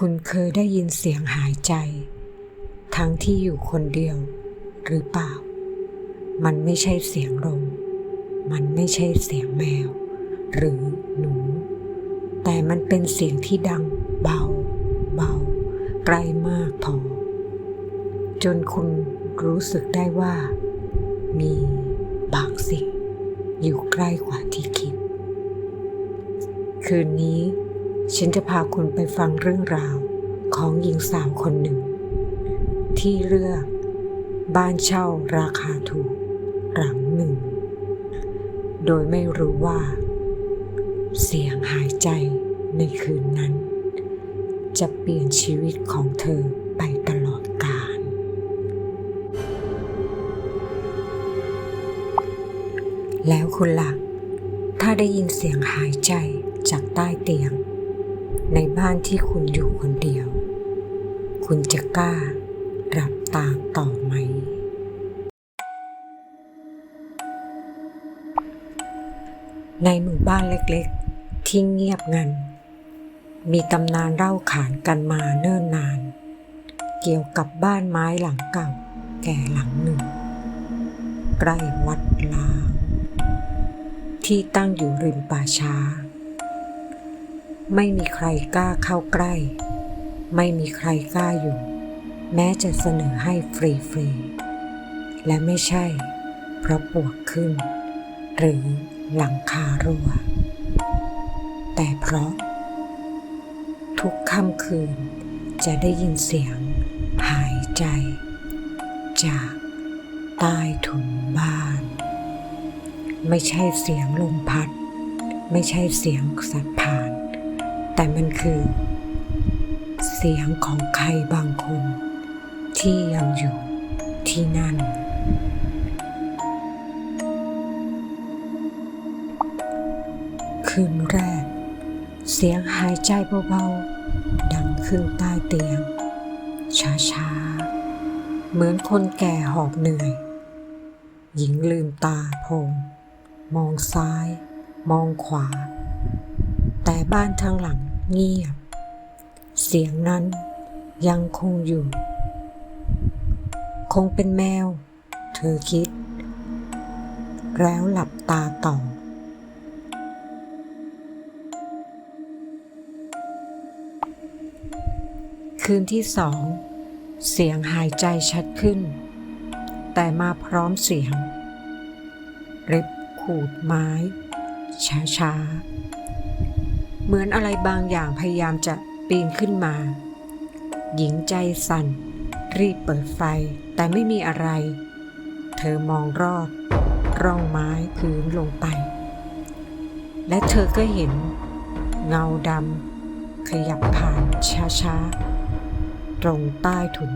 คุณเคยได้ยินเสียงหายใจ ทั้งที่อยู่คนเดียวหรือเปล่า มันไม่ใช่เสียงลม มันไม่ใช่เสียงแมว หรือหนู แต่มันเป็นเสียงที่ดังเบา เบา ไกลมากพอ จนคุณรู้สึกได้ว่า มีบางสิ่ง อยู่ใกล้กว่าที่คิด คืนนี้ ฉันจะพาคุณไปฟังเรื่องราวของหญิงสาวคนหนึ่ง ที่เลือกบ้านเช่าราคาถูกหลังหนึ่ง โดยไม่รู้ว่า เสียงหายใจในคืนนั้น จะเปลี่ยนชีวิตของเธอไปตลอดกาลแล้วคุณล่ะ ถ้าได้ยินเสียงหายใจจากใต้เตียง ในบ้านที่คุณอยู่คนเดียว คุณจะกล้ารับตาต่อไหม ในหมู่บ้านเล็กๆ ที่เงียบงัน มีตำนานเล่าขานกันมาเนิ่นนาน เกี่ยวกับบ้านไม้หลังเก่าแก่หลังหนึ่ง ใกล้วัดลางที่ตั้งอยู่ริมป่าช้า ไม่มีใครกล้าเข้าใกล้ ไม่มีใครกล้าอยู่ แม้จะเสนอให้ฟรีๆ และไม่ใช่ เพราะปวกขึ้น หรือหลังคารั่ว แต่เพราะ ทุกค่ำคืนจะได้ยินเสียงหายใจ จากใต้ถุนบ้าน ไม่ใช่เสียงลมพัด ไม่ใช่เสียงสัตว์ผ่าน แต่มันคือ เสียงของใครบางคน ที่ยังอยู่ที่นั่น คืนแรก เสียงหายใจเบาๆ ดังขึ้นใต้เตียง ช้าๆ เหมือนคนแก่หอบเหนื่อย หญิงลืมตาโพงมองซ้าย มองขวา บ้านทั้งหลังเงียบ เสียงนั้นยังคงอยู่ คงเป็นแมว เธอคิด แล้วหลับตาต่อคืนที่สอง เสียงหายใจชัดขึ้น แต่มาพร้อมเสียงเล็บขูดไม้ ช้าๆ เหมือนอะไรบางอย่างพยายามจะปีนขึ้นมา หญิงใจสั่น รีบเปิดไฟแต่ไม่มีอะไร เธอมองรอด ร่องไม้พื้นลงไป และเธอก็เห็น เงาดำขยับผ่านช้าๆ ตรงใต้ถุน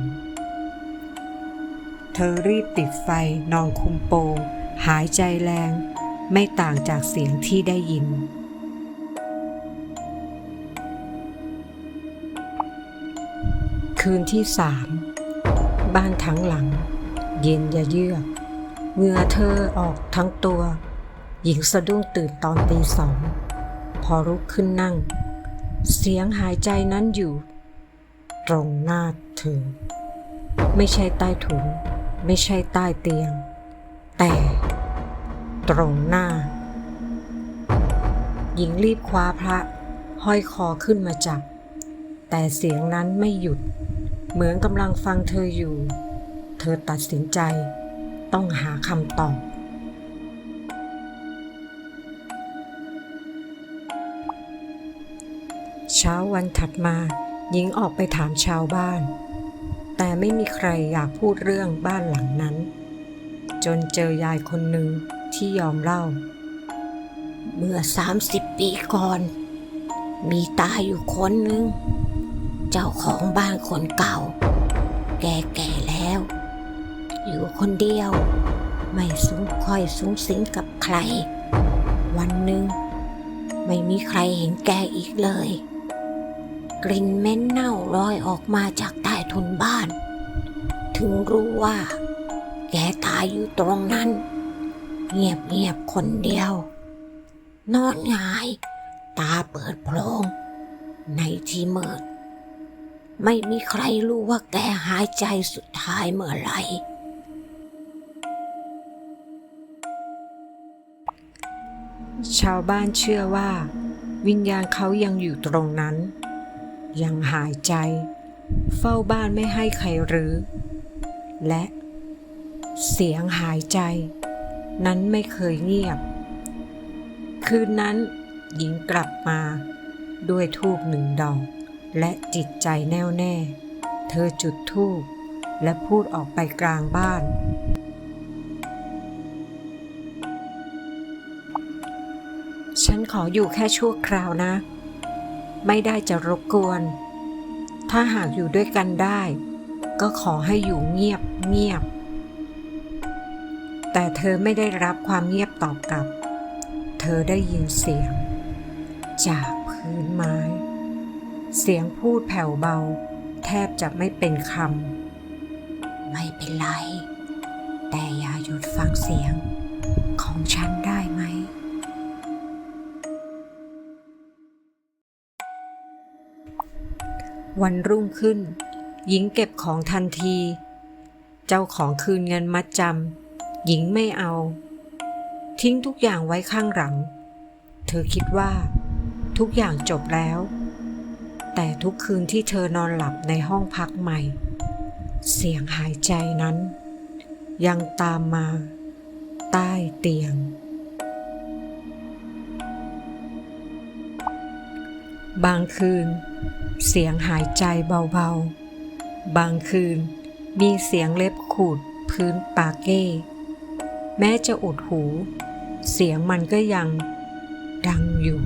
เธอรีบปิดไฟนอนคุมโปงหายใจแรง ไม่ต่างจากเสียงที่ได้ยิน คืนที่สามบ้านทั้งหลัง เย็นยะเยือกเหงื่อเธอออกทั้งตัว หญิงสะดุ้งตื่นตอนตีสอง พอลุกขึ้นนั่ง เสียงหายใจนั้นอยู่ ตรงหน้าเธอ ไม่ใช่ใต้ถุน ไม่ใช่ใต้เตียง แต่ตรงหน้า หญิงรีบคว้าพระ ห้อยคอขึ้นมาจับ แต่เสียงนั้นไม่หยุด เหมือนกำลังฟังเธออยู่ เธอตัดสินใจ ต้องหาคำตอบ เช้าวันถัดมาหญิงออกไปถามชาวบ้าน แต่ไม่มีใครอยากพูดเรื่องบ้านหลังนั้น จนเจอยายคนหนึ่งที่ยอมเล่า เมื่อสามสิบปีก่อน มีตาอยู่คนหนึ่ง เจ้าของบ้านคนเก่า แก่ๆแล้ว อยู่คนเดียว ไม่สูงค่อยสูงสิงกับใคร วันหนึ่งไม่มีใครเห็นแกอีกเลย กลิ่นเหม็นเน่าลอยออกมาจากใต้ทุนบ้าน ถึงรู้ว่า แกตายอยู่ตรงนั้น เงียบๆคนเดียว นอนหงาย ตาเปิดโพลงในที่มืด ไม่มีใครรู้ว่าแกหายใจสุดท้ายเมื่อไหร่ชาวบ้านเชื่อว่า วิญญาณเขายังอยู่ตรงนั้น ยังหายใจ เฝ้าบ้านไม่ให้ใครรื้อ และเสียงหายใจ นั้นไม่เคยเงียบ คืนนั้นหญิงกลับมาด้วยทูบหนึ่งดอก และจิตใจแน่วแน่ เธอจุดทูบและพูดออกไปกลางบ้าน ฉันขออยู่แค่ชั่วคราวนะ ไม่ได้จะรบกวน ถ้าหากอยู่ด้วยกันได้ ก็ขอให้อยู่เงียบเงียบ แต่เธอไม่ได้รับความเงียบตอบกลับ เธอได้ยินเสียง จากพื้นไม้ เสียงพูดแผ่วเบา แทบจะไม่เป็นคไม่เป็นไร แต่อย่าหยุดฟังเสียงของฉันได้ไหมำวันรุ่งขึ้น หญิงเก็บของทันที เจ้าของคืนเงินมัดจำหญิงไม่เอา ทิ้งทุกอย่างไว้ข้างหลัง เธอคิดว่า ทุกอย่างจบแล้ว แต่ทุกคืนที่เธอนอนหลับในห้องพักใหม่ เสียงหายใจนั้น ยังตามมา ใต้เตียง บางคืน เสียงหายใจเบาๆ บางคืนมีเสียงเล็บขูดพื้นปาเก้ แม้จะอุดหู เสียงมันก็ยังดังอยู่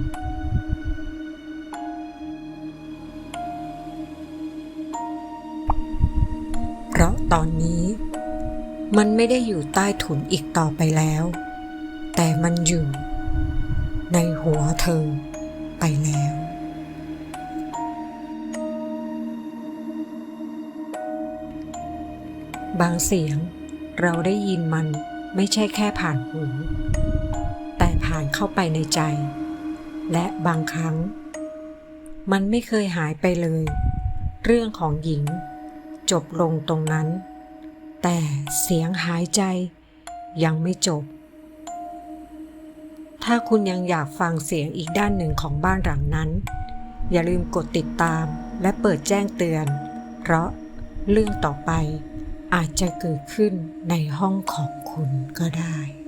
ตอนนี้ มันไม่ได้อยู่ใต้ถุนอีกต่อไปแล้ว แต่มันอยู่ ในหัวเธอไปแล้วบางเสียงเราได้ยินมันไม่ใช่แค่ผ่านหู แต่ผ่านเข้าไปในใจ และบางครั้ง มันไม่เคยหายไปเลย เรื่องของหญิง จบลงตรงนั้น แต่เสียงหายใจยังไม่จบ ถ้าคุณยังอยากฟังเสียงอีกด้านหนึ่งของบ้านหลังนั้น อย่าลืมกดติดตามและเปิดแจ้งเตือน เพราะเรื่องต่อไปอาจจะเกิดขึ้นในห้องของคุณก็ได้